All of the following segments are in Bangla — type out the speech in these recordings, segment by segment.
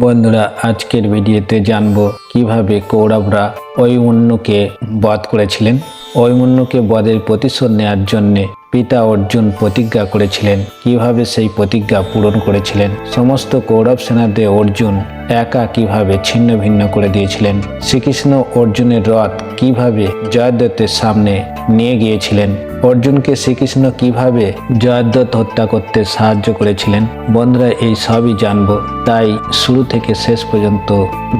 বন্ধুরা আজকের ভিডিওতে জানব কীভাবে কৌরবরা ঐমন্যকে বধ করেছিলেন। ঐমন্যকে বধের প্রতিশোধ নেওয়ার জন্য পিতা অর্জুন প্রতিজ্ঞা করেছিলেন। কীভাবে সেই প্রতিজ্ঞা পূরণ করেছিলেন? সমস্ত কৌরব সেনাদের অর্জুন একা কীভাবে ছিন্ন ভিন্ন করে দিয়েছিলেন? শ্রীকৃষ্ণ অর্জুনের রথ কীভাবে জয়দত্তের সামনে নিয়ে গিয়েছিলেন? অর্জুনকে শ্রীকৃষ্ণ কীভাবে জয়দ্রথ হত্যা করতে সাহায্য করেছিলেন? বন্ধুরা, এই সবই জানব। তাই শুরু থেকে শেষ পর্যন্ত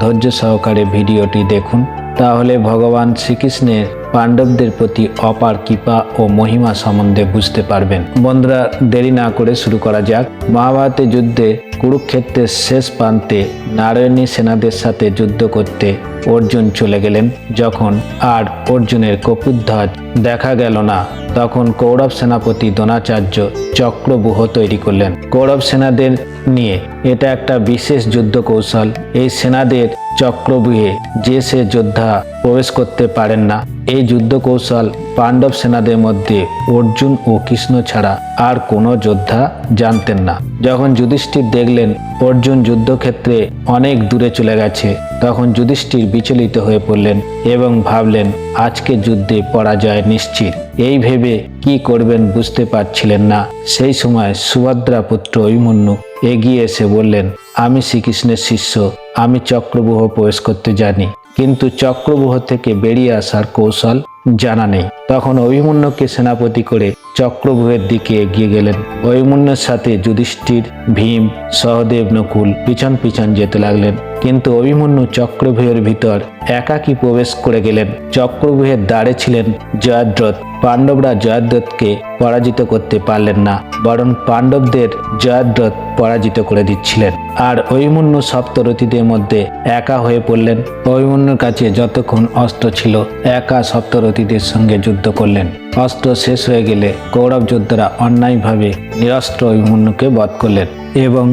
ধৈর্য সহকারে ভিডিওটি দেখুন। তাহলে ভগবান শ্রীকৃষ্ণের পাণ্ডবদের প্রতি অপার কৃপা ও মহিমা সম্বন্ধে বুঝতে পারবেন। বন্ধুরা, দেরি না করে শুরু করা যাক। মহাভারতের যুদ্ধে কুরুক্ষেত্রের শেষ প্রান্তে নারায়ণী সেনাদের সাথে যুদ্ধ করতে অর্জুন চলে গেলেন। যখন আর অর্জুনের কপুধ্বজ দেখা গেল না, তখন কৌরব সেনাপতি দ্রোণাচার্য চক্রবুহ তৈরি করলেন। কৌরব সেনাদের নিয়ে এটা একটা বিশেষ যুদ্ধ কৌশল। এই সেনাদের চক্রবুহে যে সে যোদ্ধা প্রবেশ করতে পারেন না এই যুদ্ধ কৌশল পাণ্ডব সেনাদের মধ্যে অর্জুন ও কৃষ্ণ ছাড়া আর কোনো যোদ্ধা জানতেন না। যখন যুধিষ্ঠির দেখলেন অর্জুন যুদ্ধক্ষেত্রে অনেক দূরে চলে গেছে, তখন যুধিষ্ঠির বিচলিত হয়ে পড়লেন এবং ভাবলেন, আজকে যুদ্ধে পরাজয় নিশ্চিত। এই ভেবে কি করবেন বুঝতে পারছিলেন না। সেই সময় সুভদ্রা পুত্র অভিমন্যু এগিয়ে এসে বললেন, আমি শ্রীকৃষ্ণের শিষ্য। আমি চক্রবুহ প্রবেশ করতে জানি। কিন্তু চক্রবুহ থেকে বেরিয়ে আসার কৌশল জানা নেই। তখন অভিমন্যুকে সেনাপতি করে চক্রবুহের দিকে এগিয়ে গেলেন। অভিমন্যুর সাথে যুধিষ্ঠির, ভীম, সহদেব, নকুল পিছন পিছন যেতে লাগলেন। কিন্তু অভিমন্যু চক্রভূহের ভিতর একাকী প্রবেশ করে গেলেন। চক্রভূহের দ্বারে ছিলেন জয়দ্রথ। পাণ্ডবরা জয়দ্রথকে পরাজিত করতে পারলেন না, বরং পাণ্ডবদের জয়দ্রথ পরাজিত করে দিচ্ছিলেন। আর অভিমন্যু সপ্তরথীদের মধ্যে একা হয়ে পড়লেন। অভিমন্যুর কাছে যতক্ষণ অস্ত্র ছিল, একা সপ্তরথীদের সঙ্গে যুদ্ধ করলেন। অস্ত্র শেষ হয়ে গেলে কৌরব যোদ্ধারা অন্যায়ভাবে নিরস্ত্র অভিমন্যুকে বধ করলেন এবং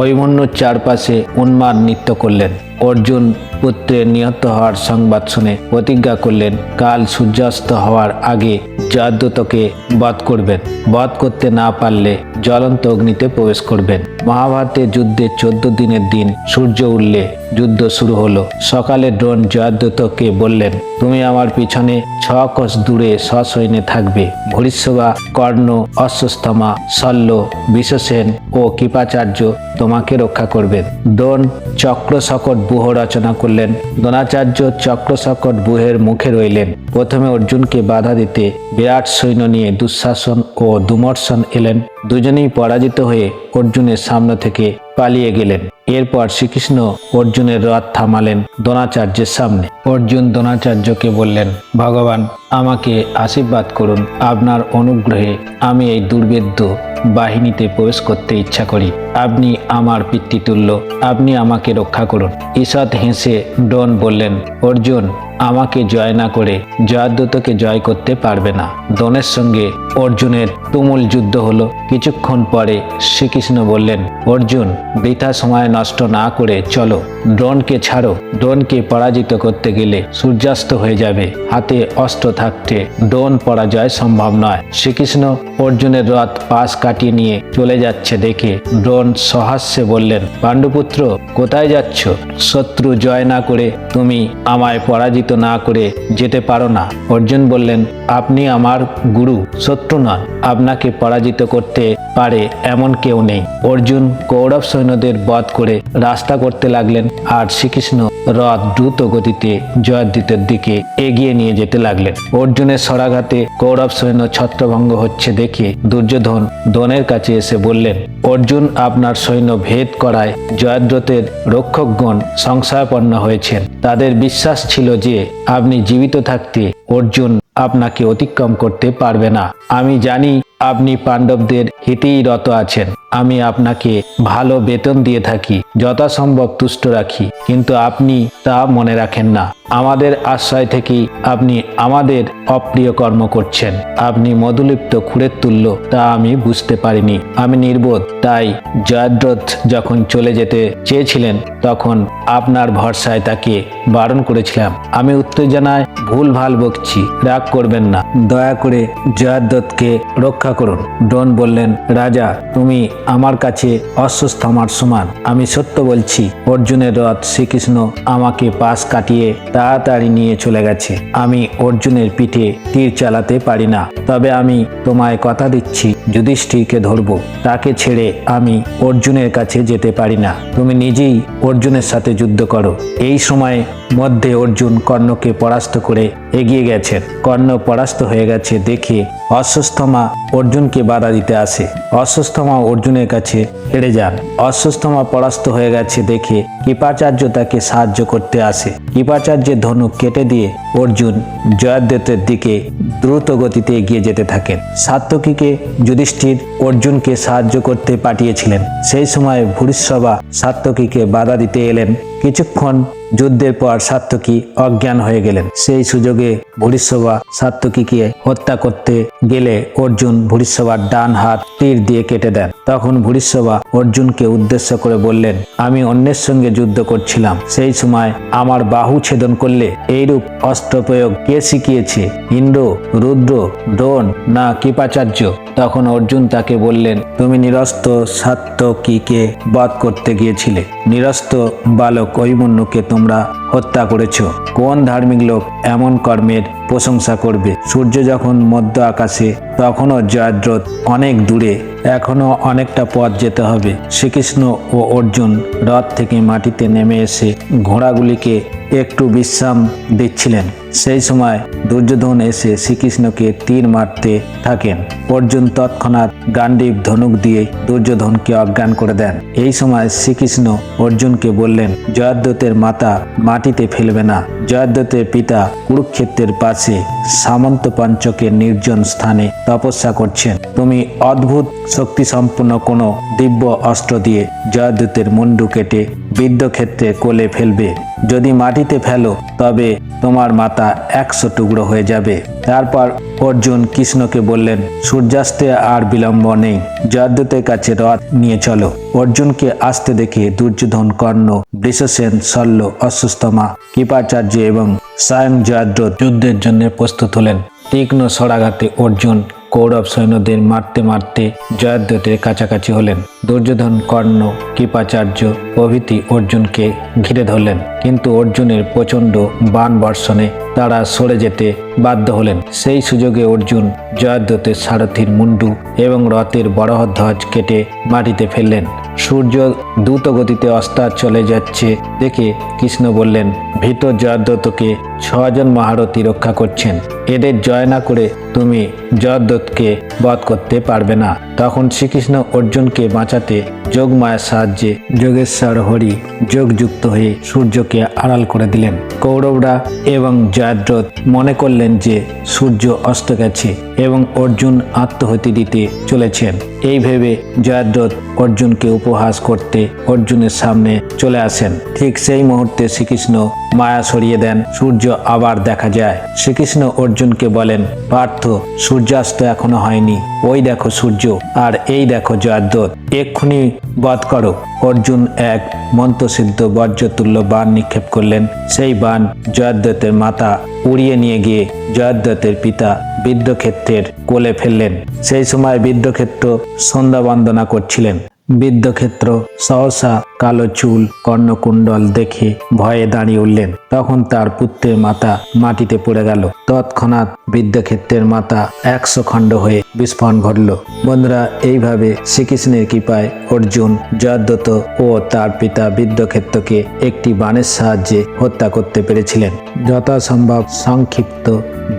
অভিমন্যুর চারপাশে উন্মাদ নৃত্য করলেন। অর্জুন পুত্রের নিহত হওয়ার সংবাদ শুনে প্রতিজ্ঞা করলেন, কাল সূর্যাস্ত হওয়ার আগে জয়দ্রতকে বধ করবেন। বধ করতে না পারলে জ্বলন্ত অগ্নিতে প্রবেশ করবেন। মহাভারতের যুদ্ধের চোদ্দ দিনের দিন সূর্য উঠলে যুদ্ধ শুরু হলো। সকালে ড্রোন জয়দ্রতকে বললেন, তুমি আমার পিছনে ছ কোষ দূরে সসৈন্যে থাকবে। ভরিষ্যবা কর্ণ অশ্বস্থমা শল্য, বিশ্বসেন ও কৃপাচার্য তোমাকে রক্ষা করবেন। দ্রোণ চক্র বুহ রচনা করলেন। দ্রোণাচার্য চক্র সকট বুহের মুখে রইলেন। প্রথমে অর্জুনকে বাধা দিতে বিরাট সৈন্য নিয়ে দুঃশাসন ও দুমর্ষণ এলেন। দুজনেই পরাজিত হয়ে অর্জুনের সামনে থেকে পালিয়ে গেলেন। এরপর শ্রীকৃষ্ণ অর্জুনের রথ থামালেন দ্রোণাচার্যের সামনে। অর্জুন দ্রোণাচার্যকে বললেন, ভগবান, আমাকে আশীর্বাদ করুন। আপনার অনুগ্রহে আমি এই দুর্বেদ্য বাহিনীতে প্রবেশ করতে ইচ্ছা করি। আপনি আমার পিতৃতুল্য, আপনি আমাকে রক্ষা করুন। ঈষৎ হেসে ডন বললেন, অর্জুন, আমাকে জয় না করে জয়দ্রতকে জয় করতে পারবে না। দনের সঙ্গে অর্জুনের তুমুল যুদ্ধ হলো। কিছুক্ষণ পরে শ্রীকৃষ্ণ বললেন, অর্জুন, বৃথা সময় নষ্ট না করে চলো। ড্রোনকে ছাড়ো। ড্রোনকে পরাজিত করতে গেলে সূর্যাস্ত হয়ে যাবে। হাতে অস্ত্র থাকতে ড্রোন পরাজয় সম্ভব নয়। শ্রীকৃষ্ণ অর্জুনের রথ পাশ কাটিয়ে নিয়ে চলে যাচ্ছে দেখে ড্রোন সহাস্যে বললেন, পাণ্ডুপুত্র, কোথায় যাচ্ছ? শত্রু জয় না করে তুমি আমায় পরাজিত না করে যেতে পারো না। অর্জুন বললেন, আপনি আমার গুরু, শত্রু নন আপনাকে পরাজিত করতে পারে এমন কেউ নেই। অর্জুন কৌরব সৈন্যদের বধ করে রাস্তা করতে লাগলেন আর শ্রীকৃষ্ণ রথ দ্রুত গতিতে জয়দ্রীতের দিকে এগিয়ে নিয়ে যেতে লাগলেন। অর্জুনের সরাঘাতে কৌরব সৈন্য ছত্রভঙ্গ হচ্ছে দেখে দুর্যোধন দনের কাছে এসে বললেন, অর্জুন, আপনার সৈন্য ভেদ করায় জয়দ্রথের রক্ষকগণ সংশয়পন্ন হয়েছেন। তাদের বিশ্বাস ছিল যে আপনি জীবিত থাকতে অর্জুন আপনাকে অতিক্রম করতে পারবে না। আমি জানি আপনি পাণ্ডবদের হিতেই রত আছেন। আমি আপনাকে ভালো বেতন দিয়ে থাকি, যথাসম্ভব তুষ্ট রাখি, কিন্তু আপনি তা মনে রাখেন না। আমাদের আশ্রয় থেকেই আপনি আমাদের অপ্রিয় কর্ম করছেন। আপনি মধুলিপ্ত খুঁড়ের তুল্য, তা আমি বুঝতে পারিনি। আমি নির্বোধ, তাই জয়দ্রথ যখন চলে যেতে চেয়েছিলেন, তখন আপনার ভরসায় তাকে বারণ করেছিলাম। আমি উত্তেজনায় ভুল ভালো বকছি, রাগ করবেন না। দয়া করে জয়দ্রথকে রক্ষা করুন। ডন বললেন, রাজা, তুমি আমার কাছে অসুস্থ সমান। আমি সত্য বলছি, অর্জুনের রথ শ্রীকৃষ্ণ আমাকে পাশ কাটিয়ে তাড়াতাড়ি নিয়ে চলে গেছে। আমি অর্জুনের পিঠে তীর চালাতে পারি না। তবে আমি তোমায় কথা দিচ্ছি, যুধিষ্ঠিরকে ধরবো। তাকে ছেড়ে আমি অর্জুনের কাছে যেতে পারি না। তুমি নিজেই অর্জুনের সাথে যুদ্ধ করো। এই সময় মধ্যে অর্জুন কর্ণকে পরাস্ত করে এগিয়ে গেছেন। কর্ণ পরাস্ত হয়ে গেছে দেখে অশ্বস্থমা অর্জুনকে বাধা দিতে আসে। অশ্বস্থমা অর্জুনের কাছে হেরে যান। অশ্বস্থমা পরাস্ত হয়ে গেছে দেখে কৃপাচার্য তাকে সাহায্য করতে আসে। কৃপাচার্যের ধনুক কেটে দিয়ে অর্জুন জয়দ্রথের দিকে দ্রুত গতিতে এগিয়ে যেতে থাকেন। সাত্যকীকে যুধিষ্ঠির অর্জুনকে সাহায্য করতে পাঠিয়েছিলেন। সেই সময় ভূরিসভা সাত্যকীকে বাধা দিতে এলেন। কিছুক্ষণ যুদ্ধের পর সাত্তকী অজ্ঞান হয়ে গেলেন। সেই সুযোগে ভূরিসভা সাত্তকীকে হত্যা করতে গেলে অর্জুন ভূরিসভার ডান হাত তীর দিয়ে কেটে দেন। তখন ভূরিসভা অর্জুনকে উদ্দেশ্য করে বললেন, আমি অন্যের সঙ্গে যুদ্ধ করছিলাম। সেই সময় আমার বাহু ছেদন করলে এইরূপ অস্ত্র প্রয়োগ কে শিখিয়েছে? ইন্দ্র, রুদ্র, দ্রোণ না কৃপাচার্য? তখন অর্জুন তাকে বললেন, তুমি নিরস্ত সাত্যকীকে বধ করতে গিয়েছিলে। নিরস্ত বালক ঐমন্যকে তোমরা হত্যা করেছ। কোন ধার্মিক লোক এমন কর্মের প্রশংসা করবে। সূর্য যখন মধ্য আকাশে, তখনও জয়দ্রথ অনেক দূরে। এখনও অনেকটা পথ যেতে হবে। শ্রীকৃষ্ণ ও অর্জুন রথ থেকে মাটিতে নেমে এসে ঘোড়াগুলিকে একটু বিশ্রাম দিচ্ছিলেন। সেই সময় দুর্যোধন এসে শ্রীকৃষ্ণকে তীর মারতে থাকেন। অর্জুন তৎক্ষণাৎ গান্ডীব ধনুক দিয়ে দুর্যোধনকে অজ্ঞান করে দেন। এই সময় শ্রীকৃষ্ণ অর্জুনকে বললেন জয়দ্রথের মাতা মাটিতে ফেলবে না। জয়দ্রথের পিতা কুরুক্ষেত্রের পাশে সামন্ত পঞ্চকের নির্জন স্থানে তপস্যা করছেন। তুমি অদ্ভুত শক্তি সম্পন্ন কোনো দিব্য অস্ত্র দিয়ে জয়দ্রথের মুন্ডু কেটে বিদ্ধক্ষেত্রে কোলে ফেলবে। যদি মাটিতে ফেলো, তবে তোমার মাতা একশো টুকরো হয়ে যাবে। তারপর অর্জুন কৃষ্ণকে বললেন, সূর্যাস্তে আর বিলম্ব নেই। জয়দ্রথের কাছে রথ নিয়ে চলো। অর্জুনকে আসতে দেখে দুর্যোধন, কর্ণ, বৃষসেন, শল্য অশ্বস্তমা কৃপাচার্য এবং স্বয়ং জয়দ্রথ যুদ্ধের জন্য প্রস্তুত হলেন। তীক্ষ্ণ সরাঘাতে অর্জুন কৌরব সৈন্যদের মারতে মারতে জয়দ্রথের কাছাকাছি হলেন। দুর্যোধন কর্ণ, কৃপাচার্য প্রভৃতি অর্জুনকে ঘিরে ধরলেন। কিন্তু অর্জুনের প্রচণ্ড বাণ বর্ষণে তারা সরে যেতে বাধ্য হলেন। সেই সুযোগে অর্জুন জয়দ্রথের সারথীর মুন্ডু এবং রথের বড়ধ্বজ কেটে মাটিতে ফেললেন। সূর্য দ্রুত গতিতে অস্তার চলে যাচ্ছে দেখে কৃষ্ণ বললেন, ভীত জয়দ্রথকে ছজন মহারথী রক্ষা করছেন। এদের জয় না করে তুমি জয়দ্রথকে বধ করতে পারবে না। তখন শ্রীকৃষ্ণ অর্জুনকে বাঁচাতে যোগমায়ার সাহায্যে যোগেশ্বর হরি যোগযুক্ত হয়ে সূর্যকে আড়াল করে দিলেন। কৌরবরা এবং জয়দ্রথ মনে করলেন যে সূর্য অস্ত গেছে এবং অর্জুন আত্মহতি দিতে চলেছেন। এই ভেবে জয়দ্রথ অর্জুনকে উপহাস করতে অর্জুনের সামনে চলে আসেন। ঠিক সেই মুহূর্তে শ্রীকৃষ্ণ মায়া সরিয়ে দেন, সূর্য আবার দেখা যায়। শ্রীকৃষ্ণ অর্জুনকে বলেন, পার্থ, সূর্যাস্ত এখনও হয়নি। ওই দেখো সূর্য, আর এই দেখো জয়দ্রথ এক্ষুনি বধ করো। অর্জুন এক মন্ত্রসিদ্ধ বজ্রতুল্য বাণ নিক্ষেপ করলেন। সেই বাণ জয়দ্রথের মাথা উড়িয়ে নিয়ে গিয়ে জয়দ্রথের পিতা বিদ্যক্ষেত্রের কোলে ফেললেন। সেই সময় বিদ্যক্ষেত্র সন্ধ্যা বন্দনা করছিলেন। বিদ্যক্ষেত্র, সহসা কালো চুল, কর্ণকুণ্ডল দেখে ভয়ে দাঁড়িয়ে উঠলেন। তখন তার পুত্রের মাথা মাটিতে পড়ে গেল। তৎক্ষণাৎ বিদ্যক্ষেত্রের মাথা একশো খণ্ড হয়ে বিস্ফোরণ ঘটল। বন্ধুরা, এইভাবে শ্রীকৃষ্ণের কৃপায় অর্জুন জয়দ্রত ও তার পিতা বিদ্যক্ষেত্রকে একটি বাণের সাহায্যে হত্যা করতে পেরেছিলেন। যথাসম্ভব সংক্ষিপ্ত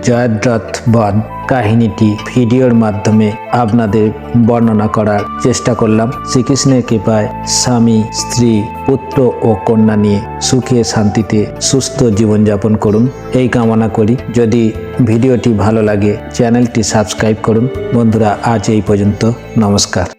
জয়দ্রথ বধ। কাহিনীটি ভিডিওর মাধ্যমে আপনাদের বর্ণনা করার চেষ্টা করলাম। শ্রীকৃষ্ণের কৃপায় স্বামী, স্ত্রী, পুত্র ও কন্যা নিয়ে সুখে শান্তিতে সুস্থ জীবনযাপন করুন। এই কামনা করি। যদি ভিডিওটি ভালো লাগে, চ্যানেলটি সাবস্ক্রাইব করুন। বন্ধুরা, আজ এই পর্যন্ত। নমস্কার।